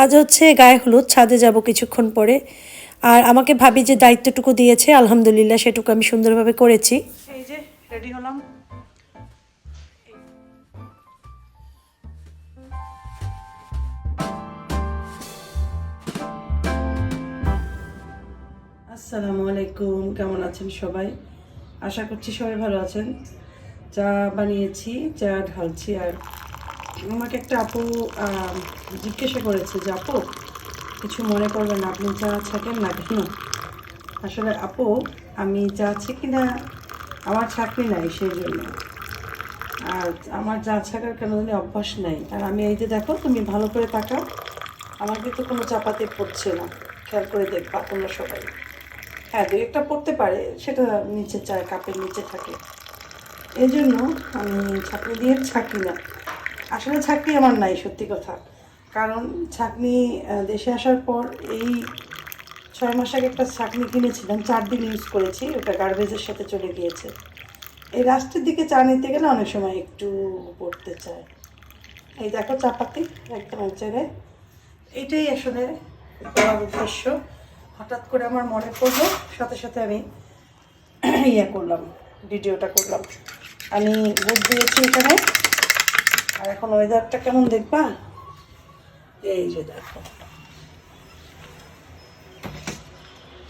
আজ হচ্ছে গায়ে হলুদ ছাদে যাব কিছুক্ষণ পরে। আর আমাকে ভাবি যে দায়িত্বটুকু দিয়েছে আলহামদুলিল্লাহ সেটুকু আমি সুন্দরভাবে করেছি। এই যে রেডি হলাম। আসসালামু আলাইকুম কেমন আছেন সবাই? আশা করছি সবাই ভালো আছেন। চা বানিয়েছি চা ঢালছি আর আমাকে একটা আপু জিজ্ঞাসা করেছে যে, আপু, কিছু মনে করবেন আপনি চা ছাকেন না কেন? আসলে, আপু, আমি চা কি না আমার চাকরি নাই সেই জন্য আর আমার চা ছাকার কেন জানি অভ্যাস নাই। আর আমি এই যে দেখো, তুমি ভালো করে তাকাও, আমার কিন্তু কোনো চাপাতে পড়ছে না। খেয়াল করে দেখবা তোমরা সবাই। হ্যাঁ দু একটা পড়তে পারে, সেটা নিচে চায় কাপের নিচে থাকে। এই জন্য আমি ছাকনি দিয়ে ছাকি না। আসলে ছাকনি আমার নাই, সত্যি কথা। কারণ ছাকনি দেশে আসার পর এই ছয় মাস আগে একটা ছাকনি কিনেছিলাম, চার দিন ইউজ করেছি, ওটা গার্বেজের সাথে চলে গিয়েছে। এই লাস্টের দিকে চা নিতে গেলে অনেক সময় একটু পড়তে চায়। এই দেখো চাপাতি একদম এক এইটাই আসলে করার উদ্দেশ্য। হঠাৎ করে আমার মনে পড়ল, সাথে সাথে আমি ইয়ে করলাম, ভিডিওটা করলাম। আমি বুট দিয়েছি এখানে। আর এখন ওয়েদারটা কেমন দেখবা? এই যে দেখো।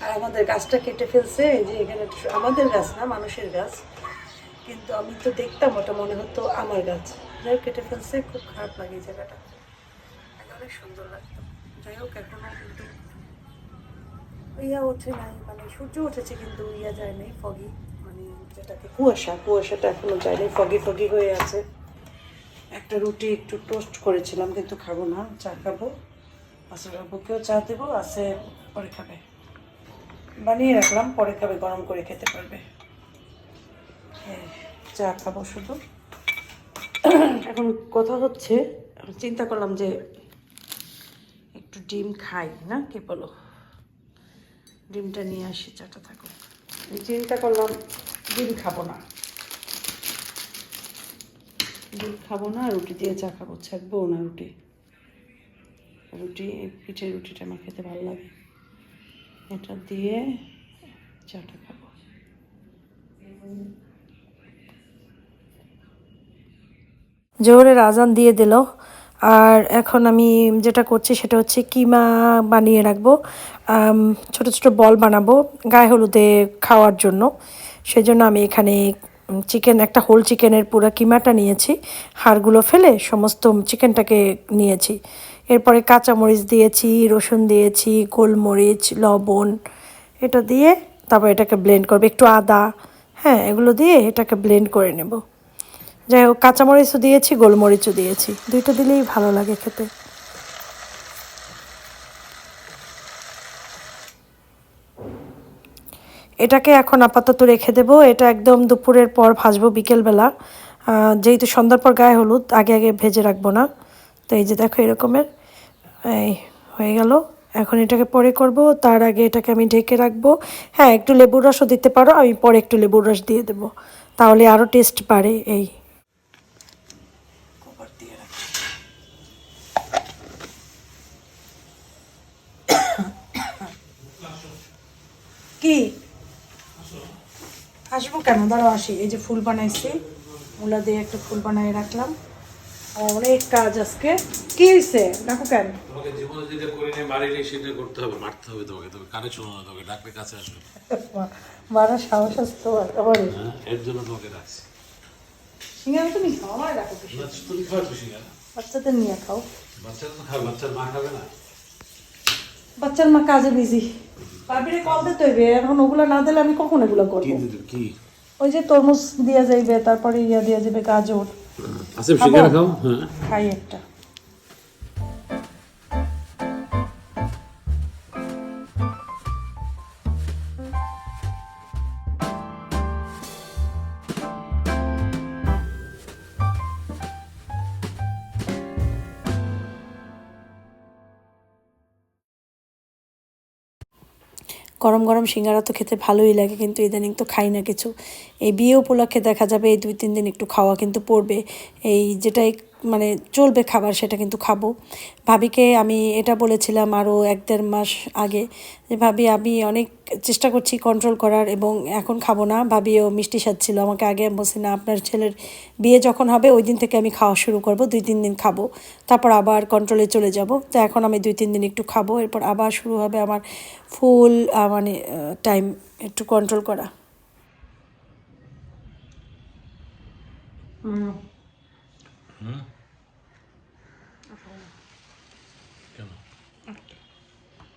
আর আমাদের গাছটা কেটে ফেলছে যে এখানে আমাদের গাছ না, মানুষের গাছ। কিন্তু আমি তো দেখতাম ওটা মনে হতো আমার গাছ। যাই কেটে ফেলছে, খুব খারাপ লাগে এই জায়গাটা। অনেক সুন্দর লাগতো। যাই হোক, এখনও কিন্তু ইয়া ওঠে নাই মানে সূর্য উঠেছে কিন্তু ইয়া যায় নাই ফগি মানে যেটাকে কুয়াশা, কুয়াশাটা এখনও যায় নাই ফগি ফগি হয়ে আছে। একটা রুটি একটু টোস্ট করেছিলাম কিন্তু খাব না চা খাব আসলে বুকেও চা দেবো আছে পরে খাবে। বানিয়ে রাখলাম পরে খাবে গরম করে খেতে পারবে। এই, চা খাব শুধু। এখন কথা হচ্ছে চিন্তা করলাম যে একটু ডিম খাই না? কে বলো? ডিমটা নিয়ে আসি চাটা থাকুক। চিন্তা করলাম ডিম খাব না। ডিম খাব না, রুটি দিয়ে চা খাব, ছাকবো না রুটি। রুটি, পিঠের রুটিটা আমার খেতে ভালো লাগে। এটা দিয়ে চাটা খাব। জোহরের আজান দিয়ে দিল। আর এখন আমি যেটা করছি সেটা হচ্ছে কিমা বানিয়ে রাখব। ছোট ছোট বল বানাবো গায়ে হলুদে খাওয়ার জন্য। সেজন্য আমি এখানে চিকেন একটা হোল চিকেনের পুরো কিমাটা নিয়েছি। হাড়গুলো ফেলে সমস্ত চিকেনটাকে নিয়েছি। এরপরে কাঁচামরিচ দিয়েছি, রসুন দিয়েছি, গোলমরিচ, লবণ, এটা দিয়ে তারপর এটাকে ব্লেন্ড করব। একটু আদা হ্যাঁ এগুলো দিয়ে এটাকে ব্লেন্ড করে নেব। যাই হোক, কাঁচামরিচও দিয়েছি, গোলমরিচও দিয়েছি। দুইটা দিলেই ভালো লাগে খেতে। এটাকে এখন আপাতত রেখে দেব। এটা একদম দুপুরের পর ভাজবো বিকেলবেলা। যেহেতু সন্ধ্যার পর গায়ে হলুদ, আগে আগে ভেজে রাখব না। তো এই যে দেখো এরকমের, এই হয়ে গেল। এখন এটাকে পরে করব। তার আগে এটাকে আমি ঢেকে রাখব। হ্যাঁ একটু লেবুর রসও দিতে পারো, আমি পরে একটু লেবুর রস দিয়ে দেবো। তাহলে আরও টেস্ট বাড়ে এই কভার দিয়ে রাখি। কি কেন দাঁড়াও আসি। এই যে ফুল বানাইছি মূলা দিয়ে একটা ফুল বানিয়ে রাখলাম। আর অনেক কাজ আজকে। কি হয়েছে দেখো কেন? তোমাকে জীবনে যেটা করে নিয়ে মারিলে সেটা করতে হবে মারতে হবে তোমাকে তোমাকে কানে শোনো না তোমাকে ডাকলে কাছে আসবে। মারা সাহস আসতো আবার হ্যাঁ এর জন্য তোমাকে ডাকছি। সিঙ্গারা তুমি খাও আমার রাখো তুমি খাও খুশি বাচ্চাদের নিয়ে খাও। বাচ্চারা তো খাবে বাচ্চার মা খাবে না। বাচ্চার মা কাজে বিজি। পারবিরে কল দিতে হইবে এখন ওগুলো না দিলে আমি কখন এগুলো করব? দিদি কি? ওই যে তরমুজ দিয়া যাইবে তারপরে ইয়া দিয়া যাবে গাজর। আসিফ শিখে খাও হ্যাঁ। খাই একটা। গরম গরম সিঙ্গারা তো খেতে ভালোই লাগে, কিন্তু ইদানিং তো খাই না কিছু। এই বিয়ে উপলক্ষে দেখা যাবে এই দুই তিন দিন একটু খাওয়া কিন্তু পড়বে। এই যেটাই মানে চলবে খাবার সেটা কিন্তু খাব। ভাবিকে আমি এটা বলেছিলাম আরও এক দেড় মাস আগে যে ভাবি আমি অনেক চেষ্টা করছি কন্ট্রোল করার এবং এখন খাব না। ভাবিও মিষ্টি সাজছিল। আমাকে আগে বলছি না আপনার ছেলের বিয়ে যখন হবে ওই দিন থেকে আমি খাওয়া শুরু করব দুই তিন দিন খাব। তারপর আবার কন্ট্রোলে চলে যাব। তো এখন আমি দুই তিন দিন একটু খাব। এরপর আবার শুরু হবে আমার ফুল মানে টাইম একটু কন্ট্রোল করা। কেন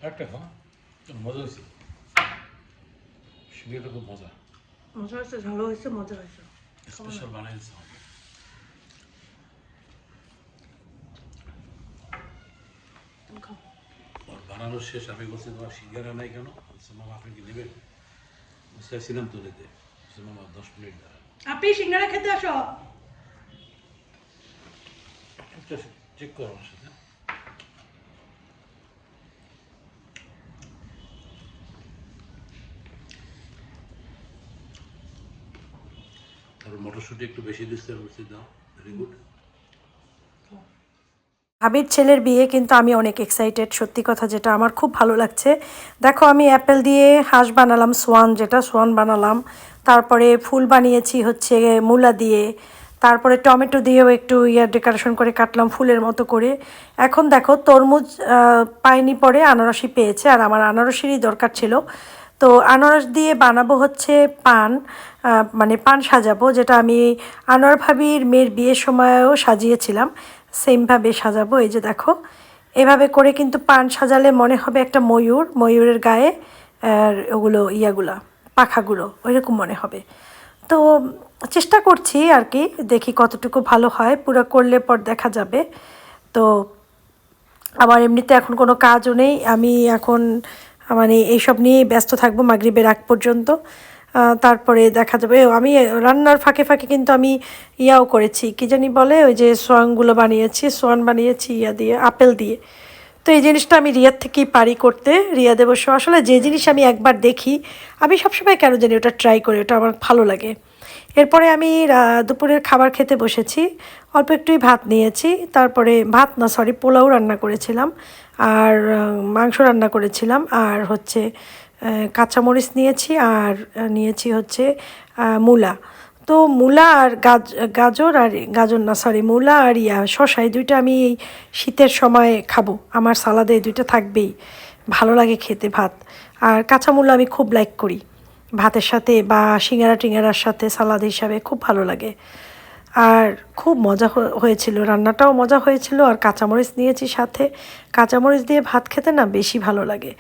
একটা কেন মজা হয়েছে। সিঙ্গারটা খুব মজা। মজা হয়েছে ঝালো হয়েছে মজা হয়েছে। স্পেশাল বানাইছে ওর বানানোর শেষ আমি বলছি তোমার সিঙ্গারা নাই কেন? মামা আপনি কি নেবেন চাইছিলাম তো নিতে। মামা দশ মিনিট দাঁড়ান। আপনি সিঙ্গারা খেতে আসো। চেক করো আমার সাথে। মটরশুঁটি ভাবির ছেলের বিয়ে কিন্তু আমি অনেক এক্সাইটেড সত্যি কথা যেটা আমার খুব ভালো লাগছে। দেখো, আমি অ্যাপেল দিয়ে হাঁস বানালাম সোয়ান যেটা সোয়ান বানালাম। তারপরে ফুল বানিয়েছি হচ্ছে মূলা দিয়ে। তারপরে টমেটো দিয়েও একটু ইয়ার ডেকোরেশন করে কাটলাম ফুলের মতো করে। এখন দেখো, তরমুজ পাইনি পরে আনারসি পেয়েছে, আর আমার আনারসেরই দরকার ছিল। তো আনারস দিয়ে বানাবো হচ্ছে পান মানে পান সাজাবো, যেটা আমি আনোয়ার ভাবির মেয়ের বিয়ের সময়ও সাজিয়েছিলাম সেমভাবে সাজাবো, এই যে দেখো। এভাবে করে কিন্তু পান সাজালে মনে হবে একটা ময়ূর, ময়ূরের গায়ে, আর ওগুলো ইয়াগুলা, পাখাগুলো, ওইরকম মনে হবে। তো চেষ্টা করছি আর কি, দেখি কতটুকু ভালো হয়, পুরো করলে পর দেখা যাবে। তো আমার এমনিতে এখন কোনো কাজও নেই, আমি এখন মানে এইসব নিয়ে ব্যস্ত থাকব মাগরিবের আগ পর্যন্ত। তারপরে দেখা যাবে। আমি রান্নার ফাঁকে ফাঁকে কিন্তু আমি ইয়াও করেছি। কি জানি বলে? ওই যে সোয়ানগুলো বানিয়েছি, সোয়ান বানিয়েছি, ইয়া দিয়ে, আপেল দিয়ে। তো এই জিনিসটা আমি রিয়ার থেকেই পারি করতে রিয়া দেবস্ব আসলে যে জিনিস আমি একবার দেখি, আমি সবসময় কেন জানি ওটা ট্রাই করি, ওটা আমার ভালো লাগে। এরপরে আমি দুপুরের খাবার খেতে বসেছি। অল্প একটুই ভাত নিয়েছি। তারপরে ভাত না সরি পোলাও রান্না করেছিলাম। আর মাংস রান্না করেছিলাম। আর হচ্ছে কাঁচামরিচ নিয়েছি। আর নিয়েছি হচ্ছে মূলা। তো মূলা আর গাজ, গাজর আর, গাজর না সরি মূলা আর ইয়া শশা এই দুইটা আমি এই শীতের সময় খাব। আমার সালাদে এই দুইটা থাকবেই। ভালো লাগে খেতে ভাত। আর কাঁচা মূলা আমি খুব লাইক করি। ভাতের সাথে বা সিঙ্গারা টিঙ্গারার সাথে সালাদ হিসাবে খুব ভালো লাগে। আর খুব মজা হয়ে- হয়েছিল। রান্নাটাও মজা হয়েছিল। আর কাঁচামরিচ নিয়েছি সাথে। কাঁচামরিচ দিয়ে ভাত খেতে না বেশি ভালো লাগে।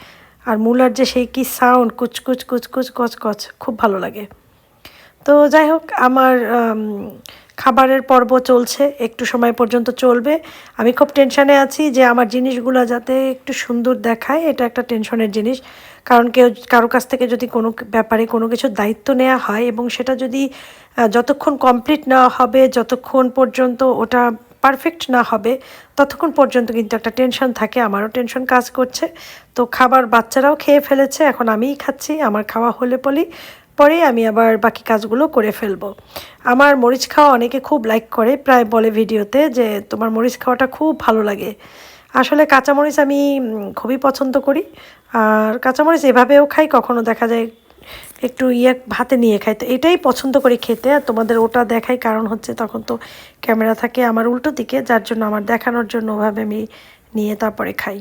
আর মূলার যে সেই কি সাউন্ড কুচকুচ কুচকুচ কচকচ খুব ভালো লাগে। তো যাই হোক, আমার খাবারের পর্ব চলছে। একটু সময় পর্যন্ত চলবে। আমি খুব টেনশানে আছি যে আমার জিনিসগুলো যাতে একটু সুন্দর দেখায়, এটা একটা টেনশনের জিনিস। কারণ কেউ, কারও কাছ থেকে যদি কোনো ব্যাপারে কোনো কিছুর দায়িত্ব নেওয়া হয় এবং সেটা যদি যতক্ষণ কমপ্লিট না হবে, যতক্ষণ পর্যন্ত ওটা পারফেক্ট না হবে, ততক্ষণ পর্যন্ত কিন্তু একটা টেনশন থাকে। আমারও টেনশন কাজ করছে। তো খাবার বাচ্চারাও খেয়ে ফেলেছে, এখন আমিই খাচ্ছি, আমার খাওয়া হলে বলি, পরে আমি আবার বাকি কাজগুলো করে ফেলব। আমার মরিচ খাওয়া অনেকে খুব লাইক করে, প্রায় বলে ভিডিওতে যে তোমার মরিচ খাওয়াটা খুব ভালো লাগে। আসলে কাঁচামরিচ আমি খুবই পছন্দ করি। আর কাঁচামরিচ এভাবেও খাই, কখনো দেখা যায় একটু ইয়ে ভাতে নিয়ে খাই। তো এটাই পছন্দ করি খেতে, আর তোমাদের ওটা দেখাই কারণ হচ্ছে তখন তো ক্যামেরা থাকে আমার উল্টো দিকে, যার জন্য আমার দেখানোর জন্য ওভাবে আমি নিয়ে তারপরে খাই।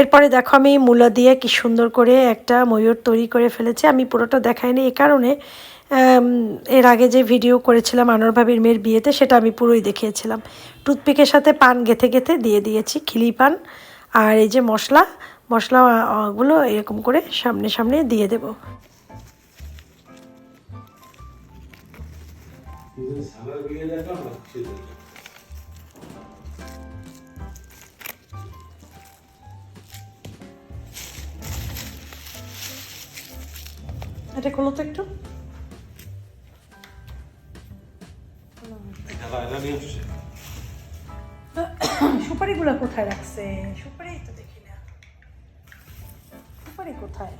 এরপরে দেখো আমি মূলা দিয়ে কি সুন্দর করে একটা ময়ূর তৈরি করে ফেলেছি, আমি পুরোটা দেখাইনি এ কারণে। এর আগে যে ভিডিও করেছিলাম আনোয়ার ভাবির মেয়ের বিয়েতে, সেটা আমি পুরোই দেখিয়েছিলাম। টুথপিকের সাথে পান গেথে গেথে দিয়ে দিয়েছি খিলি পান আর এই যে মশলা মশলা আহ, গুলো এরকম করে সামনে সামনে দিয়ে দেব। এটা খোলো তো একটু। সুপারিগুলো কোথায় রাখছে? সুপারি তো সুপারি কোথায়?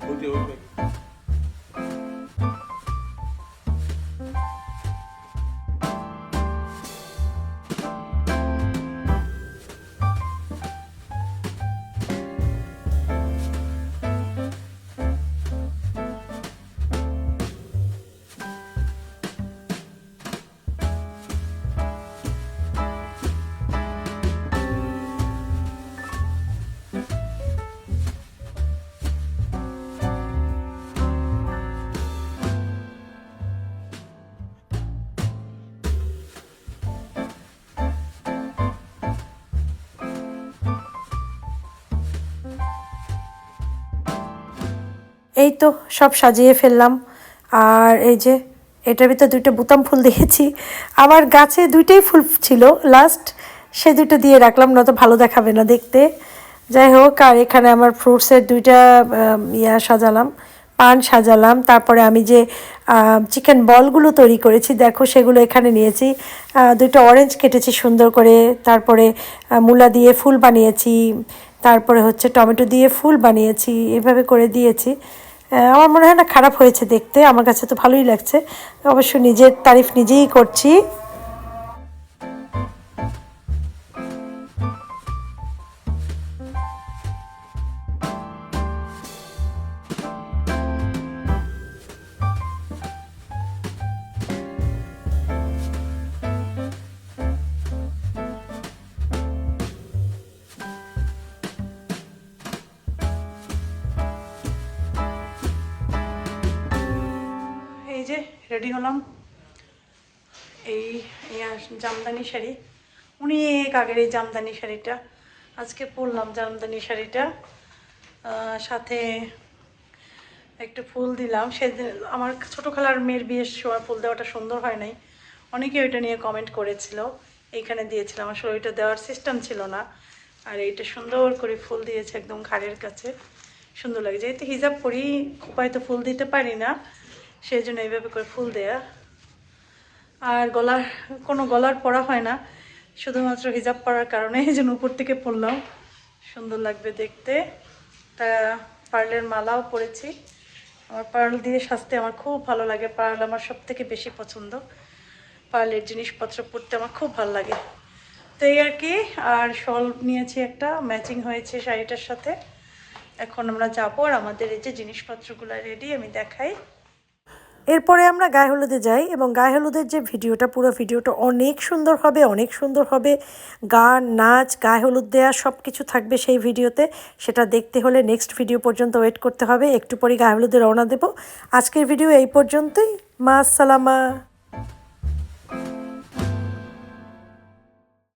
এই তো সব সাজিয়ে ফেললাম। আর এই যে, এটার ভিতরে দুইটা বুতাম ফুল দিয়েছি। আমার গাছে দুইটাই ফুল ছিল। লাস্ট সে দুটো দিয়ে রাখলাম না তো ভালো দেখাবে না দেখতে। যাই হোক, আর এখানে আমার ফ্রুটসের দুইটা ইয়া সাজালাম, পান সাজালাম। তারপরে আমি যে চিকেন বলগুলো তৈরি করেছি, দেখো সেগুলো এখানে নিয়েছি। দুটো অরেঞ্জ কেটেছি সুন্দর করে। তারপরে মূলা দিয়ে ফুল বানিয়েছি। তারপরে হচ্ছে টমেটো দিয়ে ফুল বানিয়েছি। এভাবে করে দিয়েছি। আমার মনে হয় না খারাপ হয়েছে দেখতে। আমার কাছে তো ভালোই লাগছে। অবশ্য নিজের তারিফ নিজেই করছি। রেডি হলাম। এই জামদানি শাড়ি। অনেক আগের এই জামদানি শাড়িটা। আজকে পরলাম জামদানি শাড়িটা। সাথে একটু ফুল দিলাম। সেদিন আমার ছোটো খালার মেয়ের বিয়ের সময় ফুল দেওয়াটা সুন্দর হয় নাই। অনেকে ওইটা নিয়ে কমেন্ট করেছিল। এইখানে দিয়েছিলাম। আসলে ওইটা দেওয়ার সিস্টেম ছিল না। আর এইটা সুন্দর করে ফুল দিয়েছে একদম ঘাড়ের কাছে। সুন্দর লাগে যেহেতু হিজাব করি খোপায় তো ফুল দিতে পারি না। সেই জন্য এইভাবে করে ফুল দেয়া। আর গলার, কোনো গলার পরা হয় না। শুধুমাত্র হিজাব পরার কারণে এই জন্য উপর থেকে পরলাম। সুন্দর লাগবে দেখতে। তা পার্লের মালাও পরেছি। আমার পার্ল দিয়ে সাজতে আমার খুব ভালো লাগে। পার্ল আমার সব থেকে বেশি পছন্দ। পার্লের জিনিসপত্র পরতে আমার খুব ভালো লাগে। তো এই আর কি, আর শল নিয়েছি একটা। ম্যাচিং হয়েছে শাড়িটার সাথে। এখন আমরা যাব আর আমাদের এই যে জিনিসপত্রগুলো রেডি আমি দেখাই। এরপরে আমরা গায়ে হলুদে যাই এবং গায়ে হলুদের যে ভিডিওটা, পুরো ভিডিওটা অনেক সুন্দর হবে, অনেক সুন্দর হবে। গান, নাচ, গায়ে হলুদ দেওয়া সব কিছু থাকবে সেই ভিডিওতে। সেটা দেখতে হলে নেক্সট ভিডিও পর্যন্ত ওয়েট করতে হবে। একটু পরে গায়ে হলুদে রওনা দেবো। আজকের ভিডিও এই পর্যন্তই। মা সালামা